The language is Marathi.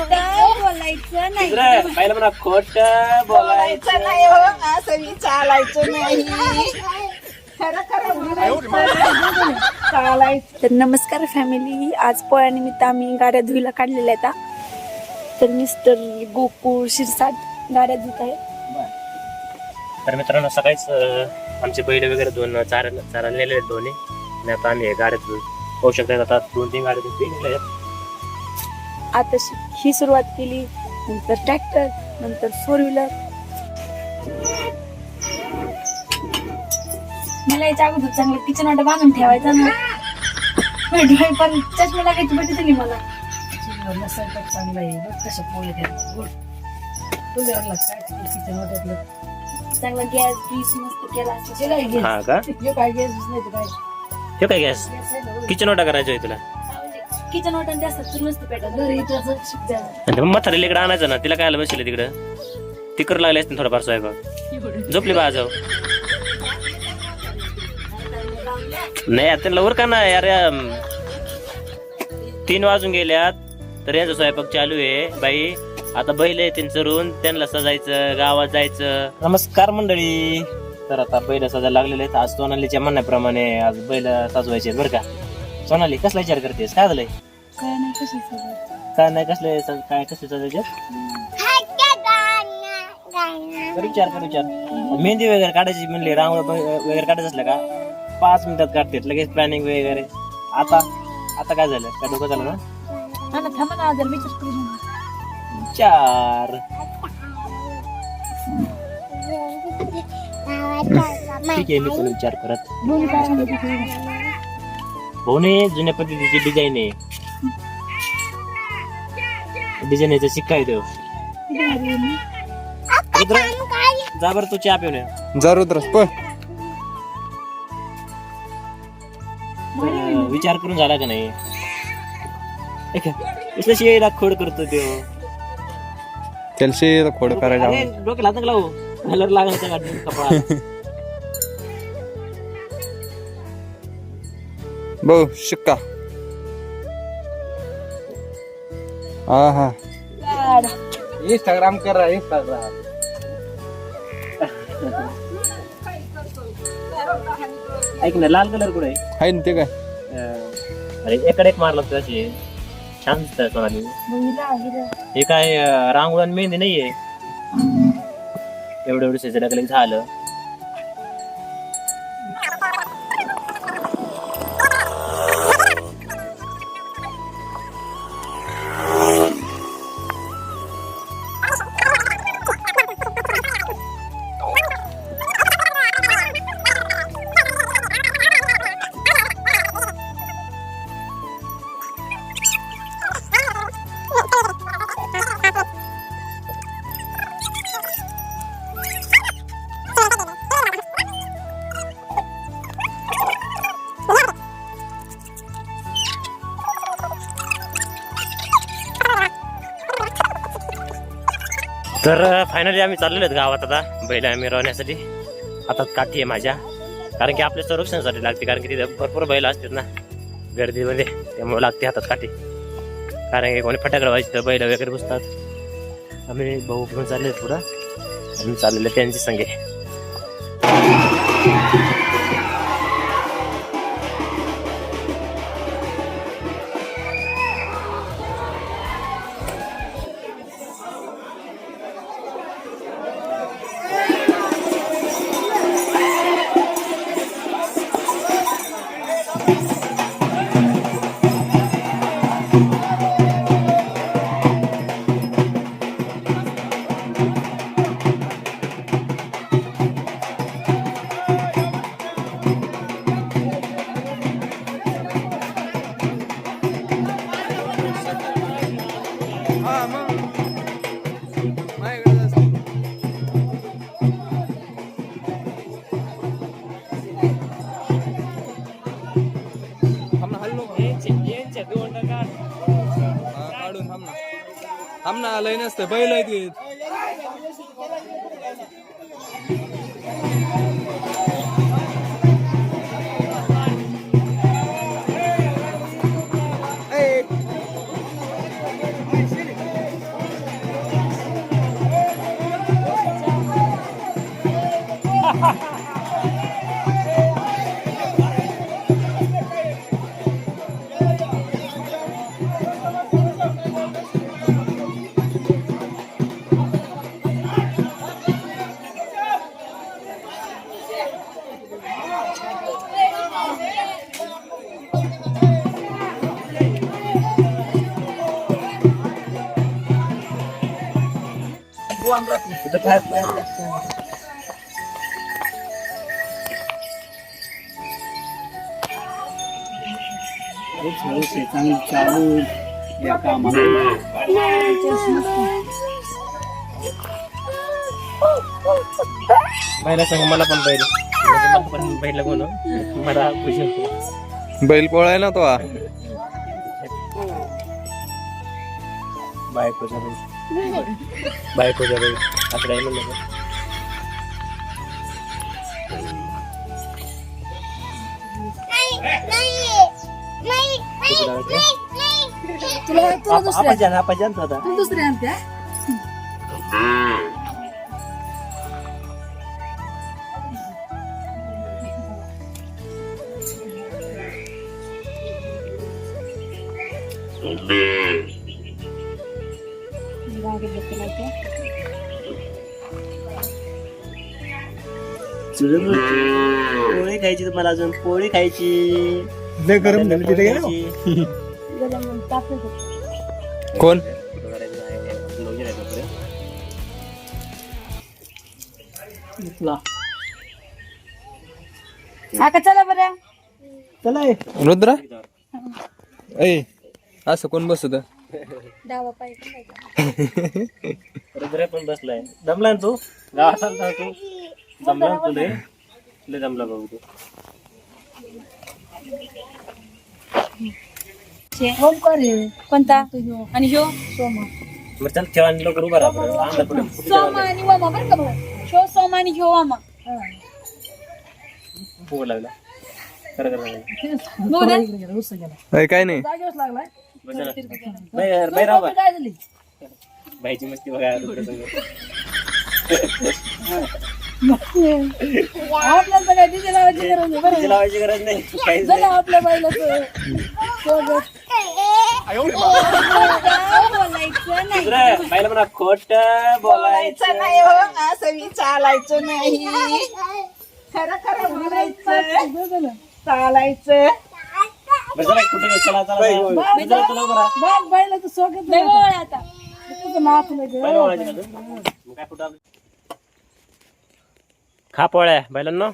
बोलायचं नाही पहिलं म्हणा खोट बोलायचं. नाही हो असं मी चालायचं नाही खरं खरं चालायचं तर नमस्कार फॅमिली आज पोळ्यानिमित्त आम्ही गाड्या धुईला काढलेल्या आहेत. तर मिस्टर गोकुळ शिरसाट गाड्या धुत आहेत तर मित्रांनो सकाळीच आमचे बैल वगैरे दोन चार नेलेले आहेत दोन्ही. आणि आता आम्ही गाड्यात पाहू शकता आता दोन तीन गाड्या धुतलेल्या आहेत आता ही सुरुवात केली नंतर ट्रॅक्टर नंतर फोर व्हीलर मला याच्या अगोदर चांगलं किचन वाटा बांधून ठेवायचा ना. भेटवाय पण चष्मा लागायची भेटी दिली मला. चांगलं आहे बघ कसं पोळे गुड तुझ्या काय किचन चांगला गॅस गीस मस्त केला. हा का? हे काय गॅस नाही तर काय? हे काय गॅस? किचन ओटा करायचं आहे तुला. किचन वाटा जास्त चूल नसते पेटत. घरी इथं असं शिकते आणि मग म्हातारीला इकडे आणायचं ना तिला काय बसले तिकडं. तिकर लागले असते थोडाफार स्वयंपाक. झोपली बा जाऊ नाही आता त्यांना वर का ना यार अम, तीन वाजून गेल्यात तर यांचा स्वयंपाक चालू आहे बाई. आता बैल आहे त्यांचं चरून त्यांना सजायचं गावात जायचं. नमस्कार मंडळी. तर आता बैल सजायला लागलेले आहेत. आज सोनालीच्या म्हणण्याप्रमाणे आज बैल सजवायचे बरं का. सोनाली कसला विचार करतेस? काय झालंय? काय नाही काय नाही कसले स- काय कसले सजायचे कर विचार कर विचार. मेहंदी वगैरे काढायची म्हणली रांगोळ वगैरे काढायचं असलं का? पाच मिनिटात काढते लगेच प्लॅनिंग वगैरे. आता आता काय झालं? काय डोकं झालं ना? थांबा ना जर विचार करू नका. चार ठीक आहे मी तुला विचार करत? भाऊने जुन्या पद्धतीची डिझाईन आहे डिझाईनचा शिक्का आहे आहे ना? रुद्र, जा बरं तू चहा पिऊन ये. जा रुद्र पळ तर विचार करून झाला का नाही शिवायला खोड करतो तो त्याला खोड करायला डोक्याला हात लावू? कलर लागायचा कपाळात. भाऊ शिक्का. हा हा इंस्टाग्राम कर रहा इंस्टाग्राम ऐक ना लाल कलर कुठे आहे? ना ते काय? अरे एकडे एक मारला तू अशी छान दिसत सोनाली हिला हिला हे काय रांगोळी आणि मेहंदी नाहीये? एवढं एवढं की झालं? तर फायनली आम्ही चाललेलो आहेत गावात आता. बैल आम्ही रवण्यासाठी. आता काठी आहे माझ्या. कारण की आपल्या संरक्षणासाठी लागते. कारण की तिथे भरपूर बैल असतात ना. गर्दीमध्ये. त्यामुळे लागते हातात काठी. कारण की कोणी फटाकडे व्हायचे तर बैल वगैरे बसतात आम्ही भाऊ घेऊन चालले पुढं. आम्ही चाललेले त्यांची संगे. ना लय नसतं बैल आहे ते Ha ha ha! चांगली चालू या कामाला बैला सांग मला पण बैल म्हणजे मला पण बैल कोण मला खुशी होते. बैल पोळाय ना तो. बायकोचा बैल बायकोचा बैल असं काही म्हणलं का? तिकडं आहे ते. तुला तुला आप- दुसऱ्या आपण जाण- आपण जाणतो आता तू दुसऱ्या आणत्या पोळी खायची तुम्हाला अजून पोळी खायची. गरम झालं तिथे गेलो. कोण? चला बरं. चला रुद्र? ऐ असं कोण बसत? डावा पाय रुद्र पण बसलाय. दमला ना तू? गावात आलता तू? दमला ना तू लय? लय दमला भाऊ तू. ओमकार कोणता? आणि ह्यो? मग चल ठेवा आणि लवकर उभा राहा बरं. अंगात पडेल. सोमा आणि वामा बरं का भाऊ? ह्यो सोमा आणि ह्यो वामा. फुगू लागला. खरं खरं लागला. ऐ काय नाही. लागलाय? काय झाली? बाईची मस्ती बघा. आपल्याला काय तिथे लावायची गरज नाही बरं. तिची लावायची गरज नाही काहीच झालं नाही. आपल्यासोबत. बोलायचं नाही. बाईला म्हणा खोट बोलायचं नाही हो असं मी चालायचं नाही. खरं खरं बोलायचं. चालायचं. बरं चला कुठे गेलं? चला चला चला. मी चला तुला उभा राहा. बाग बाईला तर स्वागत लय गोळ आता तुझं नाव तुला बाईला ओळखायचं का तू? मग काय कुठं आलं? खा पोळ्या बैलांना